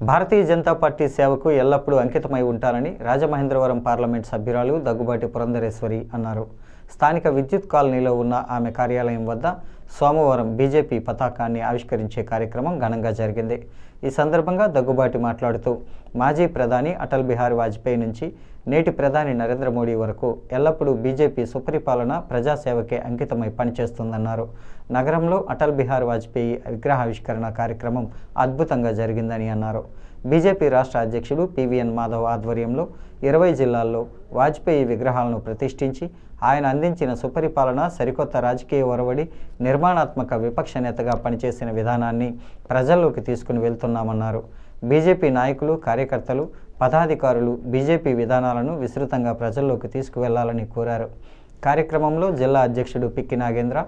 Bharatiya Janata party సేవకు ఎల్లప్పుడూ అంకితమై ఉంటారని రాజమహేంద్రవరం పార్లమెంట్ సభ్యురాలు దగ్గుబాటి పురంధరేశ్వరి అన్నారు. స్థానిక విద్యుత్ కాలనీలో ఉన్న ఆమె కార్యాలయం వద్ద సోమవారం బీజేపీ పతాకాన్ని ఆవిష్కరించే కార్యక్రమం ఘనంగా జరిగింది. ఈ సందర్భంగా దగ్గుబాటి మాట్లాడుతూ మాజీ ప్రధాని అటల్ బిహారీ వాజ్పేయి నుంచి నేటి ప్రధాని నరేంద్ర మోడీ వరకు ఎల్లప్పుడూ బీజేపీ సుపరిపాలన ప్రజాసేవకే అంకితమై పనిచేస్తుందన్నారు. నగరంలో అటల్ బిహారీ వాజ్పేయి విగ్రహావిష్కరణ కార్యక్రమం అద్భుతంగా జరిగిందని అన్నారు. బీజేపీ రాష్ట్ర అధ్యక్షుడు పివిఎన్ మాధవ్ ఆధ్వర్యంలో ఇరవై జిల్లాల్లో వాజ్పేయి విగ్రహాలను ప్రతిష్ఠించి ఆయన అందించిన సుపరిపాలన సరికొత్త రాజకీయ ఒరవడి నిర్మాణాత్మక విపక్ష నేతగా పనిచేసిన విధానాన్ని ప్రజల్లోకి తీసుకుని వెళ్తున్నామన్నారు. బీజేపీ నాయకులు కార్యకర్తలు పదాధికారులు బీజేపీ విధానాలను విస్తృతంగా ప్రజల్లోకి తీసుకువెళ్ళాలని కోరారు. కార్యక్రమంలో జిల్లా అధ్యక్షుడు పిక్కి నాగేంద్ర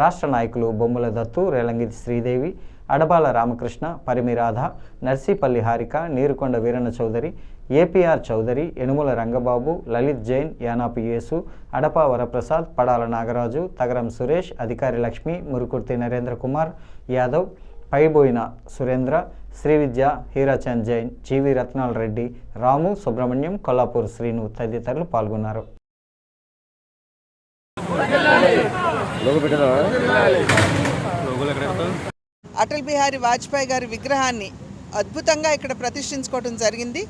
రాష్ట్ర నాయకులు బొమ్మల దత్తు రేలంగి శ్రీదేవి అడబాల రామకృష్ణ పరిమిరాధ నర్సీపల్లి హారిక నీరుకొండ వీరన్న చౌదరి ఏపీఆర్ చౌదరి యనుమల రంగబాబు లలిత్ జైన్ యానాపు యేసు అడపా వరప్రసాద్ పడాల నాగరాజు తగరం సురేష్ అధికారి లక్ష్మి మురుకుర్తి నరేంద్ర కుమార్ యాదవ్ పైబోయిన సురేంద్ర శ్రీవిద్య హీరాచంద్ జైన్ జీవి రత్నాల్ రెడ్డి రాము సుబ్రహ్మణ్యం కొల్లాపూర్ శ్రీను తదితరులు పాల్గొన్నారు. లోగో పెట్టదా అటల్ బిహారీ వాజ్పేయి గారి విగ్రహాన్ని అద్భుతంగా ఇక్కడ ప్రతిష్ఠించుకోవడం జరిగింది.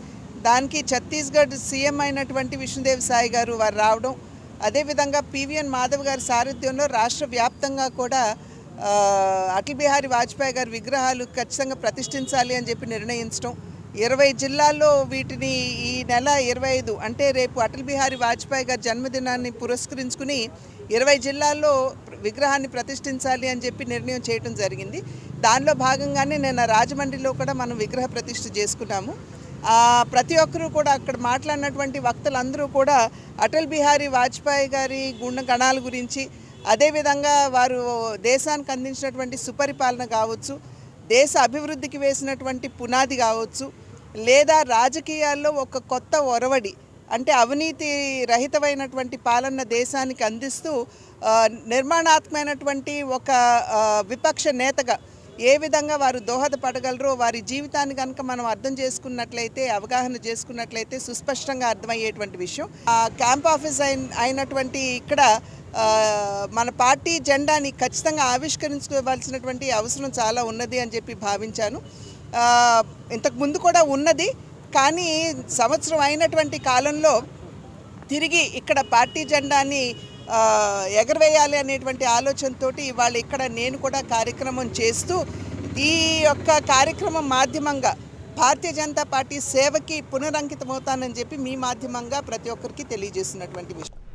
దానికి ఛత్తీస్గఢ్ సీఎం అయినటువంటి విష్ణుదేవ్ సాయి గారు వారు రావడం అదేవిధంగా పివిఎన్ మాధవ్ గారి సారథ్యంలో రాష్ట్ర వ్యాప్తంగా కూడా అటల్ బిహారీ వాజ్పేయి గారి విగ్రహాలు ఖచ్చితంగా ప్రతిష్ఠించాలి అని చెప్పి నిర్ణయించడం ఇరవై జిల్లాల్లో వీటిని ఈ నెల ఇరవై ఐదు అంటే రేపు అటల్ బిహారీ వాజ్పేయి గారి జన్మదినాన్ని పురస్కరించుకుని ఇరవై జిల్లాల్లో విగ్రహాన్ని ప్రతిష్ఠించాలి అని చెప్పి నిర్ణయం చేయడం జరిగింది. దానిలో భాగంగానే నేను రాజమండ్రిలో కూడా మనం విగ్రహ ప్రతిష్ఠ చేసుకున్నాము. ప్రతి ఒక్కరూ కూడా అక్కడ మాట్లాడినటువంటి వక్తలందరూ కూడా అటల్ బిహారీ వాజ్పేయి గారి గుణగణాల గురించి అదేవిధంగా వారు దేశానికి అందించినటువంటి సుపరిపాలన కావచ్చు దేశ అభివృద్ధికి వేసినటువంటి పునాది కావచ్చు లేదా రాజకీయాల్లో ఒక కొత్త ఒరవడి అంటే అవినీతి రహితమైనటువంటి పాలన దేశానికి అందిస్తూ నిర్మాణాత్మైనటువంటి నిర్మాణాత్మకమైనటువంటి ఒక విపక్ష నేతగా ఏ విధంగా వారు దోహదపడగలరో వారి జీవితాన్ని కనుక మనం అర్థం చేసుకున్నట్లయితే అవగాహన చేసుకున్నట్లయితే సుస్పష్టంగా అర్థమయ్యేటువంటి విషయం. క్యాంప్ ఆఫీస్ అయిన అయినటువంటి ఇక్కడ మన పార్టీ జెండాని ఖచ్చితంగా ఆవిష్కరించుకోవాల్సినటువంటి అవసరం చాలా ఉన్నది అని చెప్పి భావించాను. ఇంతకుముందు ఇంతకు ముందు కూడా ఉన్నది కానీ సంవత్సరం అయినటువంటి కాలంలో తిరిగి ఇక్కడ పార్టీ జెండాని ఎగరవేయాలి అనేటువంటి ఆలోచనతో ఇవాళ ఇక్కడ నేను కూడా కార్యక్రమం చేస్తూ ఈ యొక్క కార్యక్రమం మాధ్యమంగా భారతీయ జనతా పార్టీ సేవకి పునరంకితమవుతానని చెప్పి మీ మాధ్యమంగా ప్రతి ఒక్కరికి తెలియజేస్తున్నటువంటి విషయం.